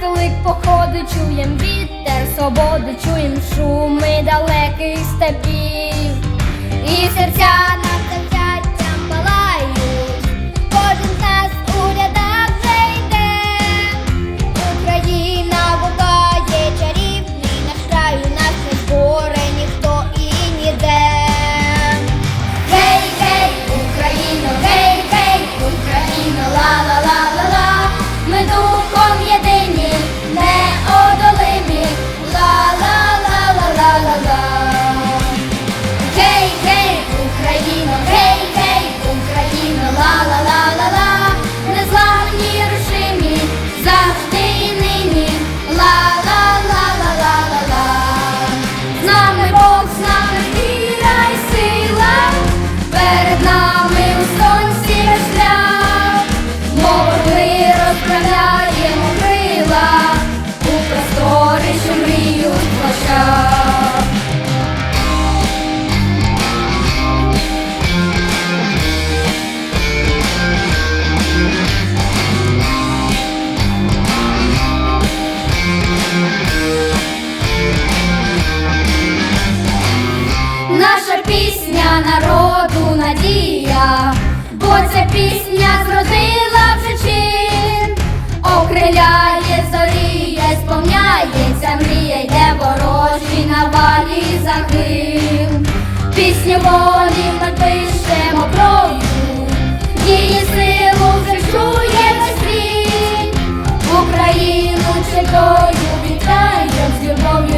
поклик походи, чуєм вітер, свободу, чуєм шуми далеких степів. пісня народу надія, бо ця пісня зродила вже чин, окриляє зоріє, сповняється, мрія, йде ворожі на валі захил. Пісню волі ми пишемо кров'ю, її силу вже чує весь світ, Україну читою вітаємо з любов'ю.